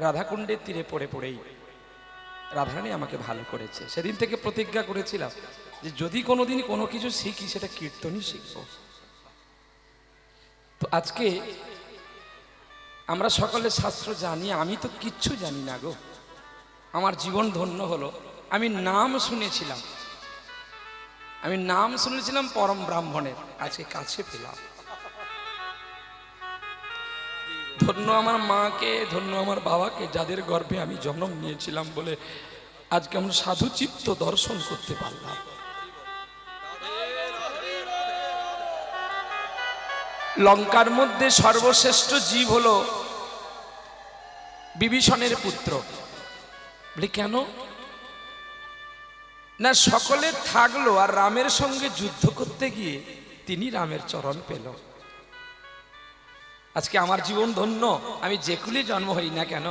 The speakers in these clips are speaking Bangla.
রাধাকুণ্ডের তীরে পড়ে পড়েই রাধারানী আমাকে ভালো করেছে। সেদিন থেকে প্রতিজ্ঞা করেছিলাম যে যদি কোনোদিন কোনো কিছু শিখি, সেটা কীর্তনই শিখব। তো আজকে আমরা সকলে শাস্ত্র জানি, আমি তো কিচ্ছু জানি না গো। আমার জীবন ধন্য হলো। আমি নাম শুনেছিলাম। আমি নাম শুনেছিলাম পরম ব্রাহ্মণের, আজকে কাছে পেলাম। ধন্য আমার মাকে, ধন্য আমার বাবাকে, যাদের গর্ভে আমি জন্ম নিয়েছিলাম বলে আজকে আমরা সাধু চিত্ত দর্শন করতে পারলাম। লঙ্কার মধ্যে সর্বশ্রেষ্ঠ জীব হলো বিভীষণের পুত্র। কেন? না, সকলে থাকল আর রামের সঙ্গে যুদ্ধ করতে গিয়ে তিনি রামের চরণ পেল। আজকে আমার জীবন ধন্য। আমি যে কুলে জন্ম হই না কেন,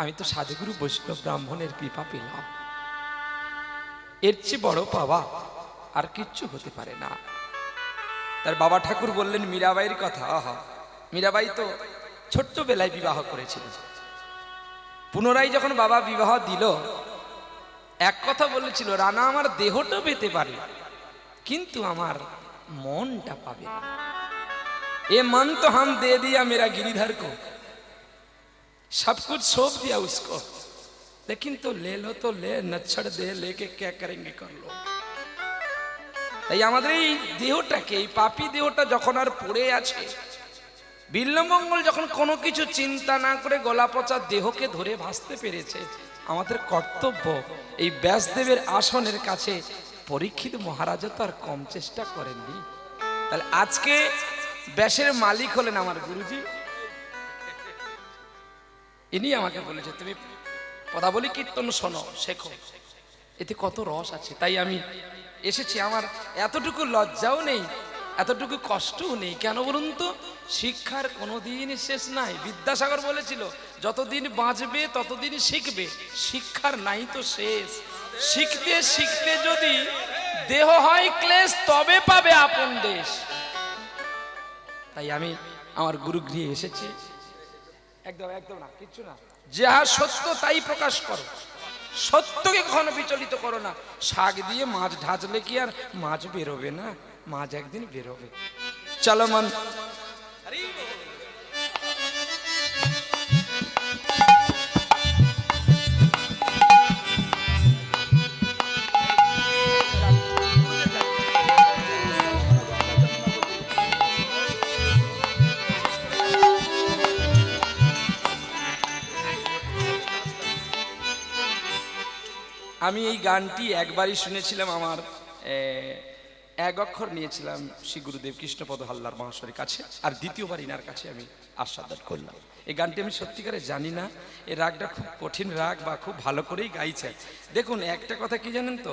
আমি তো সাধুগুরু বৈষ্ণব ব্রাহ্মণের কৃপা পেলাম। এর চেয়ে বড় পাওয়া আর কিচ্ছু হতে পারে না। তার বাবা ঠাকুর বললেন, মীরাবাইয়ের কথা, আহা। মীরাবাই তো ছোট্টবেলায় বিবাহ করেছিল পুনরায় যখন বাবা বিবাহ দিল, এক কথা বলেছিল, রানা, আমার দেহটা পেতে পারে, কিন্তু আমার মনটা পাবে না। ये मन तो हम दे दिया मेरा गिरिधर को सब कुछ सौंप दिया उसको लेकिन तो ले लो तो ले नच्छड़ दे लेके क्या करेंगे कर लो তাই আমাদের এই দেহটাকে এই পাপি দেহটা যখন আর পড়ে আছে বিল্লমঙ্গল যখন কোনো কিছু চিন্তা না করে গলা পচা দেহকে ধরে ভাসতে পেরেছে আমাদের কর্তব্য এই ব্যাসদেবের আসনের কাছে পরীক্ষিত মহারাজা তো আর কম চেষ্টা করেননি তাহলে আজকে ব্যাসের মালিক হলেন আমার গুরুজি। ইনি আমাকে বলেছে, তুমি পদাবলী কীর্তন শোনো, শেখো। এতে কত রস আছে। তাই আমি এসেছি। আমার এতটুকু লজ্জাও নেই, এতটুকু কষ্টও নেই। কেন বলুন তো? শিক্ষার কোনো কোনোদিন শেষ নাই। বিদ্যাসাগর বলেছিল, যতদিন বাঁচবে, ততদিন শিখবে। শিক্ষার নাই তো শেষ। শিখতে শিখতে যদি দেহ হয় ক্লেশ, তবে পাবে আপন দেশ। তাই আমি আমার গুরু গৃহে এসেছি। একদম একদম না কিচ্ছু না। যাহা সত্য তাই প্রকাশ করো। সত্যকে কখনো বিচলিত করো না। শাক দিয়ে মাছ ঢাজলে কি আর মাছ বেরোবে না? মাছ একদিন বেরোবে। চলো মন। আমি এই গানটি একবারই শুনেছিলাম আমার এক অক্ষর নিয়েছিলাম শ্রী গুরুদেব কৃষ্ণপদ হাল্লার মহাশয়ের কাছে, আর দ্বিতীয়বার ইনার কাছে আমি আস্বাদন করলাম। এই গানটি আমি সত্যিকারে জানি না এই রাগটা খুব কঠিন রাগ বা খুব ভালো করেই গাইছে। দেখুন, একটা কথা কি জানেন তো?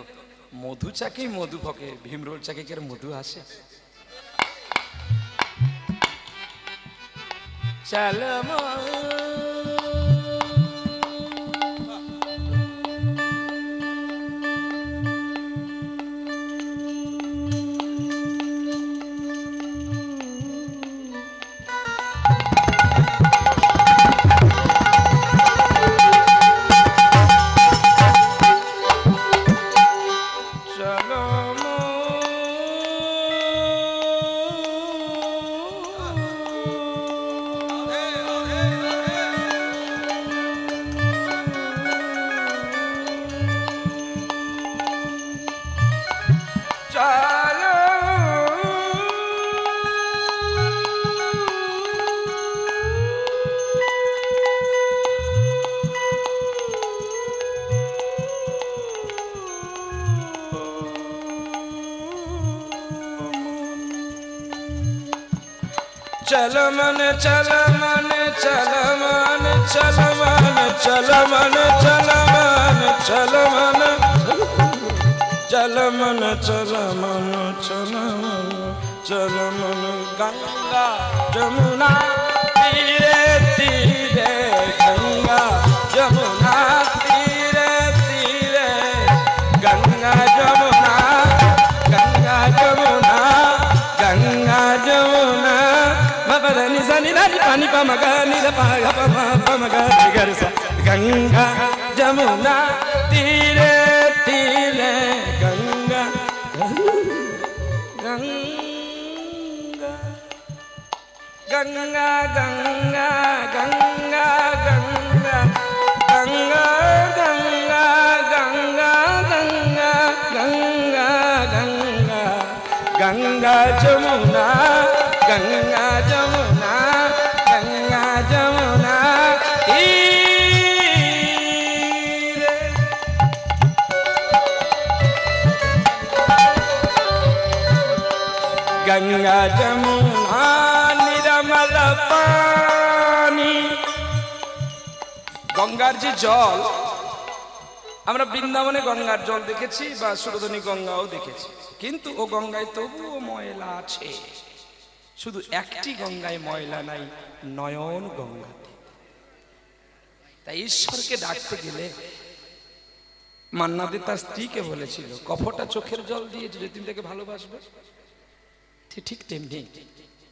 মধু চাকেই মধু ফকে ভীমরোল চাকে কি মধু আসে? চলো চল মন চল মন চল মন চল মন চল মন চল মন চল মন। চল মন চল মন চল মন চল মন। গঙ্গা যমুনা, তীরে তীরে গঙ্গা। పదని సని నని పని పమగ నిద పగ పమ పమగ గరిస గంగా జమునా తీరే తీరే గంగా గంగా గంగా గంగా గంగా గంగా గంగా गंगा जमुना गंगा जमुना গঙ্গা যমুনা নিরমল গঙ্গার যে জল আমরা বৃন্দাবনে গঙ্গার জল দেখেছি বা সুরধনী গঙ্গাও দেখেছি কিন্তু ও গঙ্গায় তবুও ময়লা আছে। শুধু একটি গঙ্গায় ময়লা নাই, নয়ন গঙ্গা তাই ঈশ্বরকে ডাকতে গেলে মান্নাদে তার স্ত্রীকে বলেছিল, কফটা চোখের জল দিয়ে যদি তুমি তাকে ভালোবাসবে ঠিক তেমনি।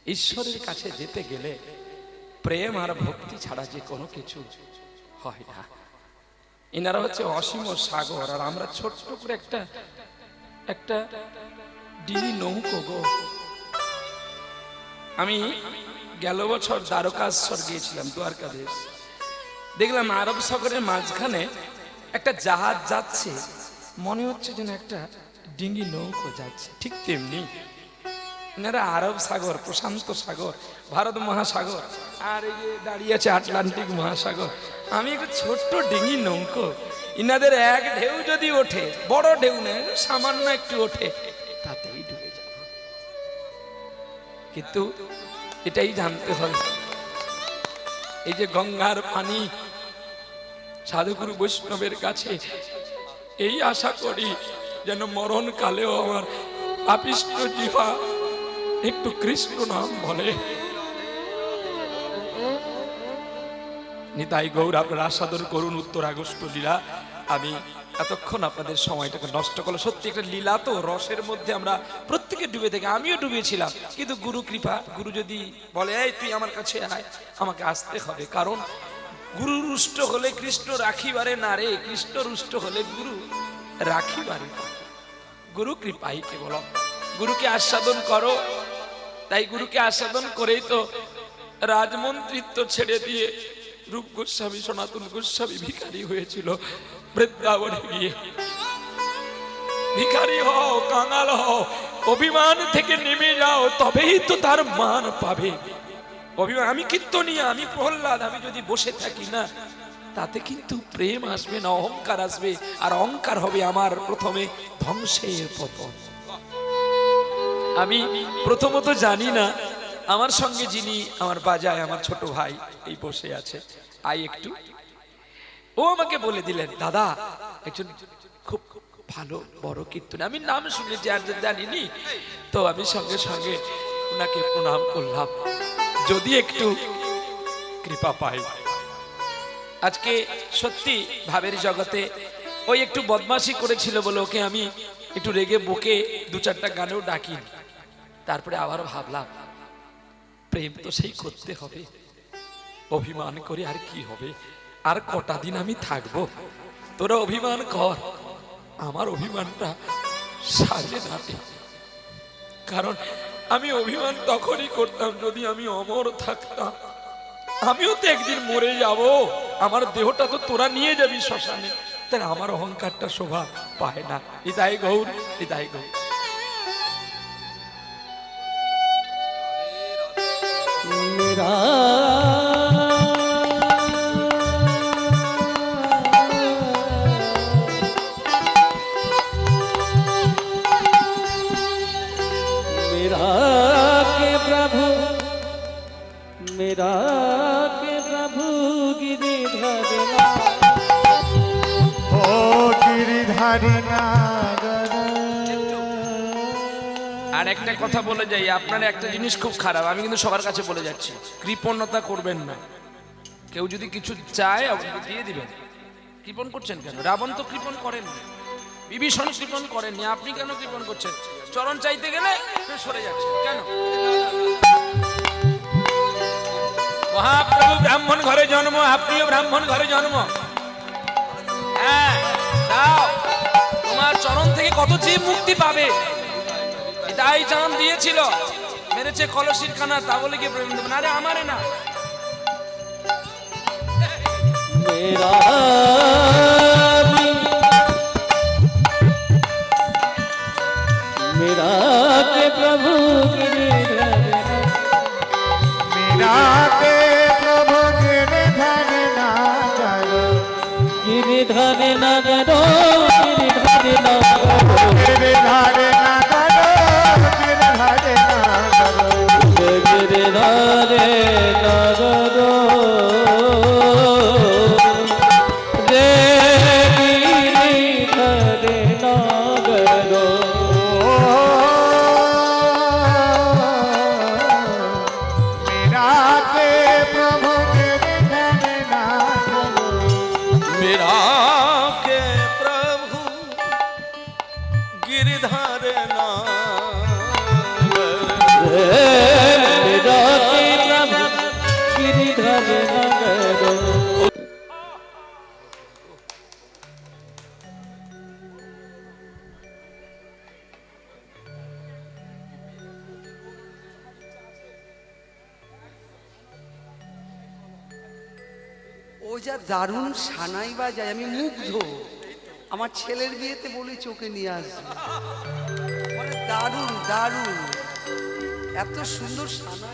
ঈশ্বরের কাছে যেতে গেলে প্রেম আর ভক্তি ছাড়া যে কোনো কিছু হয় না। এনারা হচ্ছে অসীম সাগর, আর আমরা ছোট্ট করে একটা একটা ডিঙি নৌকো গো। আমি গেল বছর দ্বারকাশ্বর গিয়েছিলাম দ্বারকা দেশ দেখলাম আরব সাগরের মাঝখানে একটা জাহাজ যাচ্ছে, মনে হচ্ছে যেন একটা ডিঙ্গি নৌকো যাচ্ছে, ঠিক তেমনি। এনারা আরব সাগর, প্রশান্ত সাগর, ভারত মহাসাগর, আর এই যে দাঁড়িয়ে আছে আটলান্টিক মহাসাগর। আমি একটা ছোট্ট ডিঙি নৌকো, ইনাদের এক ঢেউ যদি ওঠে, বড় ঢেউ নেই সামান্য একটু ওঠে, তাতেই ডুবে যাব। কিন্তু এটাই জানতে হবে। এই যে গঙ্গার পানি, সাধুগুরু বৈষ্ণবের কাছে, এই আশা করি যেন মরণ কালেও আমার আপিষ্ট জিহা একটু কৃষ্ণ নাম বলে। নিতাই গৌর আপনার আস্বাদন করুন উত্তর আগস্ট লীলা। আমি এতক্ষণ আপনাদের সময়টাকে নষ্ট করল সত্যি একটা লীলা তো, রসের মধ্যে আমরা প্রত্যেকে ডুবে থেকে, আমিও ডুবেছিলাম। কিন্তু গুরু কৃপা, গুরু যদি বলে, এই, তুই আমার কাছে আয়, আমাকে আসতে হবে। কারণ গুরু রুষ্ট হলে কৃষ্ণ রাখিবারে না রে, কৃষ্ণ রুষ্ট হলে গুরু রাখিবারে। গুরু কৃপাই কেবল গুরুকে আস্বাদন করো। তাই গুরুকে আস্বাদন করেই তো রাজমন্ত্রিত্ব ছেড়ে দিয়ে রূপ গোস্বামী, সনাতন গোস্বামী ভিখারি হয়েছিল বৃন্দাবনে গিয়ে। ভিখারি হও, কাঙাল হও, অভিমান থেকে নেমে যাও, তবেই তো তার মান পাবে। অভিমান, আমি কীর্তনিয়া আমি প্রহ্লাদ, আমি যদি বসে থাকি না, তাতে কিন্তু প্রেম আসবে না, অহংকার আসবে, আর অহংকার হবে আমার প্রথমে ধ্বংসের পতন। আমি প্রথমত জানি না, আমার সঙ্গে যিনি আমার বাজায়, আমার ছোট ভাই এই বসে আছে। আই একটু। ও আমাকে বলে দিলেন, দাদা, একজন খুব ভালো, বড় কীর্তন। আমি নাম শুনেছি আর জানিনি, তো আমি সঙ্গে সঙ্গে ওনাকে প্রণাম করলাম। যদি একটু কৃপা পাই। আজকে সত্যি ভাবের জগতে ওই একটু বদমাশি করেছিল বলে ওকে আমি একটু রেগে বকে দু চারটা গানেও ডাকি তারপরে আবার ভাবলাম, প্রেম তো সেই করতে হবে। অভিমান করে আর কি হবে? আর কটা দিন আমি থাকব? তোরা অভিমান কর। আমার অভিমানটা সাজে না কারণ আমি অভিমান তখনই করতাম যদি আমি অমর থাকতাম। আমিও তো একদিন মরে যাব। আমার দেহটা তো তোরা নিয়ে যাবি শ্মশানে। তাই আমার অহংকারটা শোভা পায় না। ইদাই গৌর ইদাই গৌর। तेरा একটা কথা বলে যাই আপনার একটা জিনিস খুব খারাপ আমি কিন্তু সবার কাছে বলে যাচ্ছি কৃপণতা করবেন না। কেউ যদি কিছু চায় আপনাকে দিয়ে দিবেন। কৃপণ করছেন কেন? রাবণ তো কৃপণ করেন বিভীষণ কৃপণ করেননি আপনি কেন কৃপণ করছেন? চরণ চাইতে গেলে সরে যাচ্ছেন কেন? মহাপ্রভু ব্রাহ্মণ ঘরে জন্ম আপনিও ব্রাহ্মণ ঘরে জন্ম। হ্যাঁ দাও। তোমার চরণ থেকে কত জীব মুক্তি পাবে? তাই জান দিয়েছিল মেরেছে কলসির কানা তা বলে কি প্রেম দেবে না রে আমারে না मेरा भी मेरा के प्रभु गिरिधर मीरा के प्रभु गिरधर नागर गिरिधर नगरो गिरिधर যা দারুণ সানাই বাজায়, আমি মুগ্ধ। আমার ছেলের বিয়েতে বলি চোখে নিয়ে আসব। দারুণ দারুণ। এত সুন্দর সানাই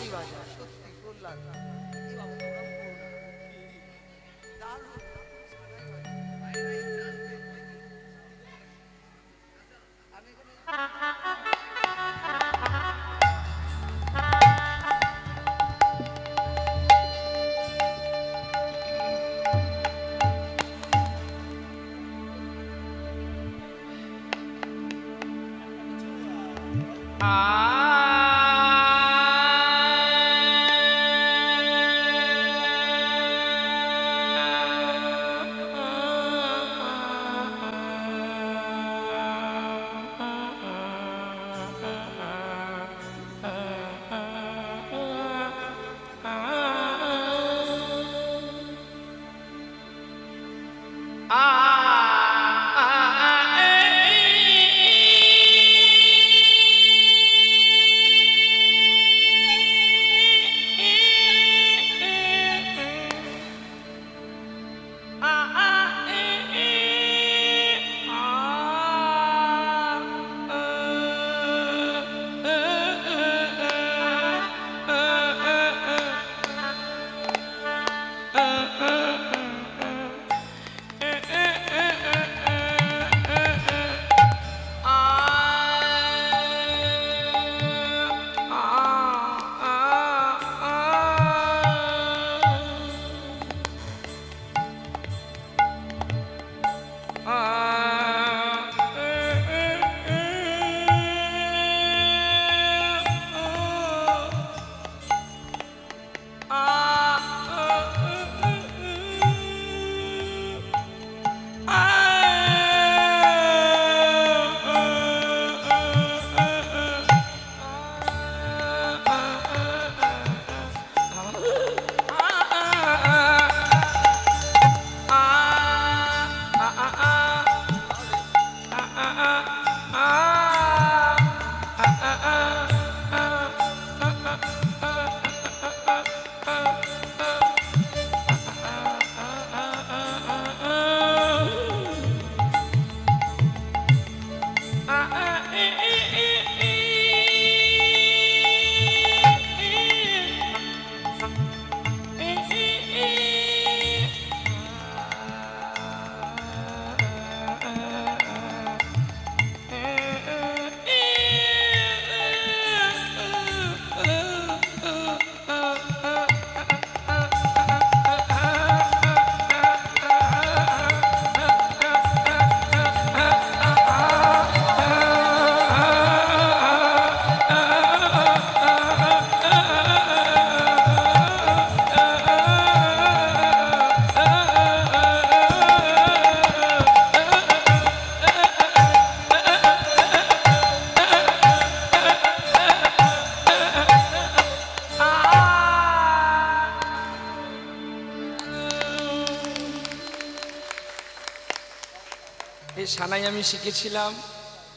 আমি শিখেছিলাম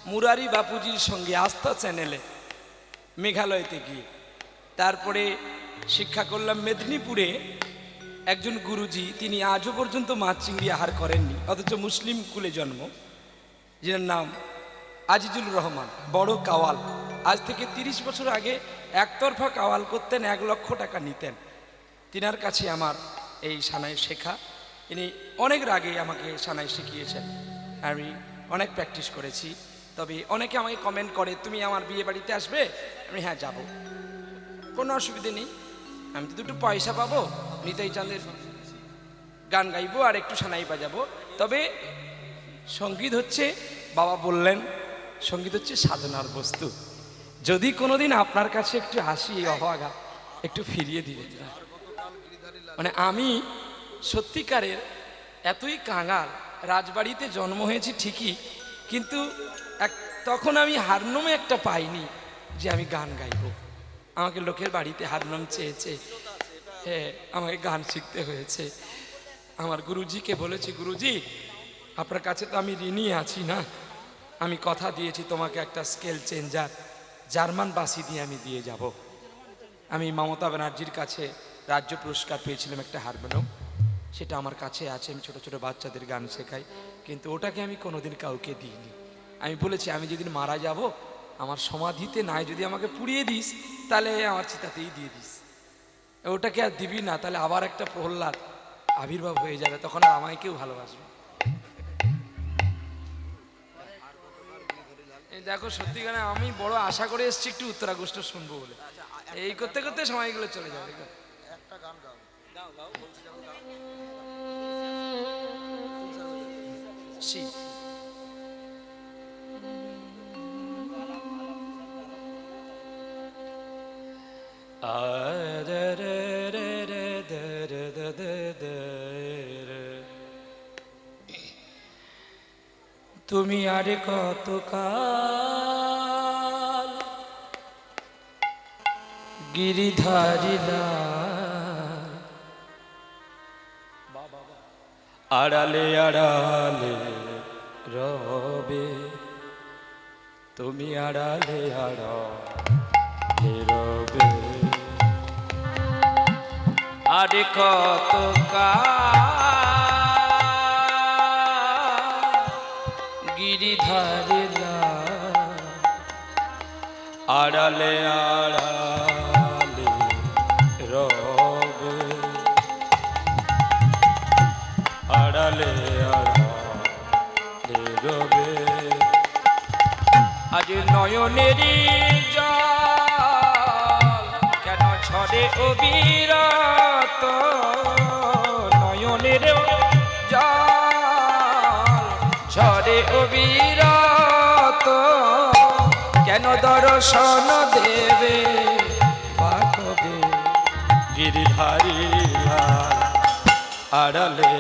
মুরারি বাপুজির সঙ্গে আস্থা চ্যানেলে মেঘালয়তে গিয়ে। তারপরে শিক্ষা করলাম মেদিনীপুরে একজন গুরুজি, তিনি আজও পর্যন্ত মাছ চিংড়ি আহার করেননি, অথচ মুসলিম কুলে জন্ম যার নাম আজিজুল রহমান, বড় কাওয়াল। আজ থেকে তিরিশ বছর আগে একতরফা কাওয়াল করতেন, এক লক্ষ টাকা নিতেন। তিনার কাছে আমার এই সানাই শেখা। ইনি অনেক আগে আমাকে সানাই শিখিয়েছেন। আমি অনেক প্র্যাকটিস করেছি। তবে অনেকে আমাকে কমেন্ট করে, তুমি আমার বিয়ে বাড়িতে আসবে? আমি হ্যাঁ যাব। কোনো অসুবিধে নেই। আমি তো দুটো পয়সা পাবো, নিতাই চাঁদের গান গাইবো আর একটু সানাই বাজাবো। তবে সংগীত হচ্ছে, বাবা বললেন, সংগীত হচ্ছে সাধনার বস্তু। যদি কোনোদিন আপনার কাছে একটু হাসি অভাগা, একটু ফিরিয়ে না। মানে আমি সত্যিকারের এতই কাঙাল রাজবাড়িতে জন্ম হয়েছি ঠিকই, কিন্তু এক, তখন আমি হারমোমে একটা পাইনি যে আমি গান গাইবো। আমাকে লোকের বাড়িতে হারমোনিয়াম চেয়েছে। হ্যাঁ আমাকে গান শিখতে হয়েছে। আমার গুরুজিকে বলেছি, গুরুজি, আপনার কাছে তো আমি ঋণই আছি না। আমি কথা দিয়েছি তোমাকে একটা স্কেল চেঞ্জার, জার্মান বাসি দিয়ে আমি দিয়ে যাব। আমি মমতা ব্যানার্জির কাছে রাজ্য পুরস্কার পেয়েছিলাম একটা হারমোনিয়াম। সেটা আমার কাছে আছে, আমি ছোট ছোট বাচ্চাদের গান শেখাই, কিন্তু ওটাকে আমি কোনোদিন কাউকে দিইনি। আমি বলেছি, আমি যেদিন মারা যাব, আমার সমাধিতে নাই, যদি আমাকে পুড়িয়ে দিস, তাহলে আমার চিতাতেই দিয়ে দিস। ওটাকে আর দিবি না, তাহলে আবার একটা প্রহ্লাদ আবির্ভাব হয়ে যাবে, তখন আমায় কেউ ভালোবাসবে দেখো, সত্যি সত্যিকারে আমি বড় আশা করে এসেছি, একটু উত্তরাগোষ্ঠ শুনব বলে। এই করতে করতে সময়গুলো চলে যাবে। সি তুমি আরে কত কাল গিরিধারিলা আড়ালে আড়ালে রবে তুমি আড়ালে আড়ালে রবে। আরে কত গিরিধারিলা আড়ালে আড়ালে আজ নয়নেরই জল, কেন ছড়ে অবিরত নয়নের জল ছড়ে অবিরত কেন দর্শন দেবে পাকবে গিরিধারী আড়ালে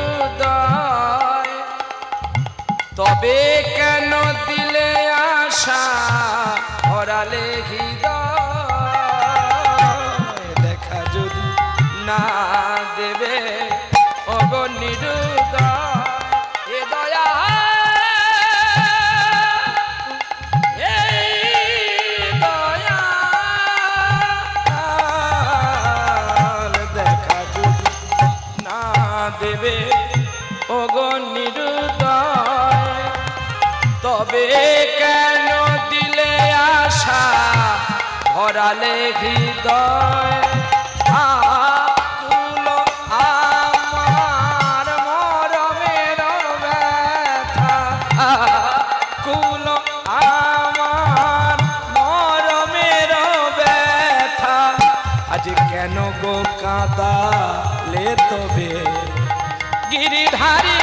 নিরুদয় তবে কেন দিলে আশা ভরালে হৃদয় ভরালে হৃদয় আমার মরমের ব্যথা। মরমের ব্যথা। আজ কেন গো কাঁদালে তবে? গিরিধারী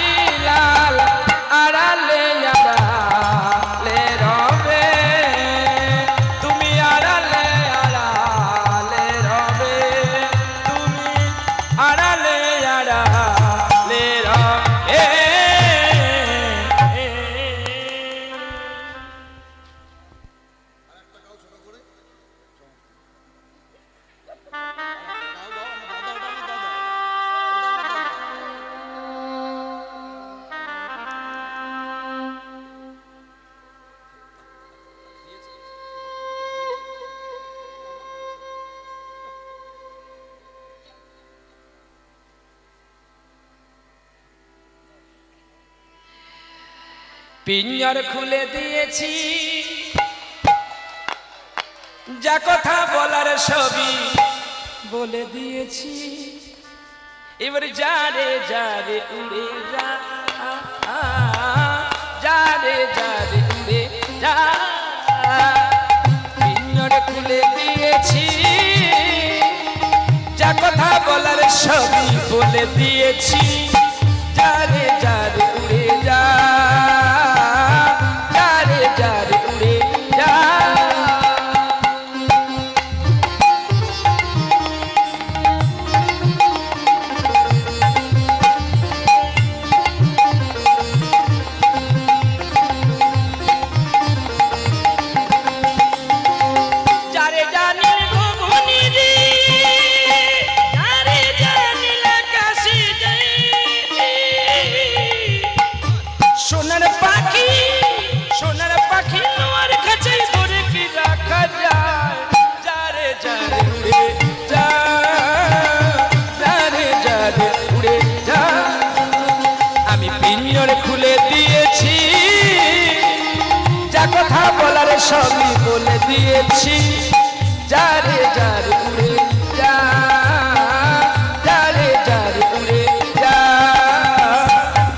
পিঞ্জর খুলে দিয়েছি। যা কথা বলার সবই বলে দিয়েছি। এবার যারে যারে উড়ে যা। যারে যারে উড়ে যা। পিঞ্জর খুলে দিয়েছি। যা কথা বলার সবই বলে দিয়েছি। যারে উড়ে সবই বলে দিয়েছি, যারে যারে উড়ে যা, যারে যারে উড়ে যা,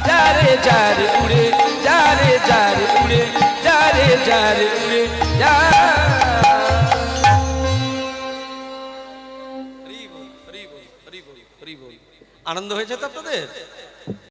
যারে যারে উড়ে, যারে যারে উড়ে, যারে যারে উড়ে যা। আনন্দ হয়েছে তো আপনাদের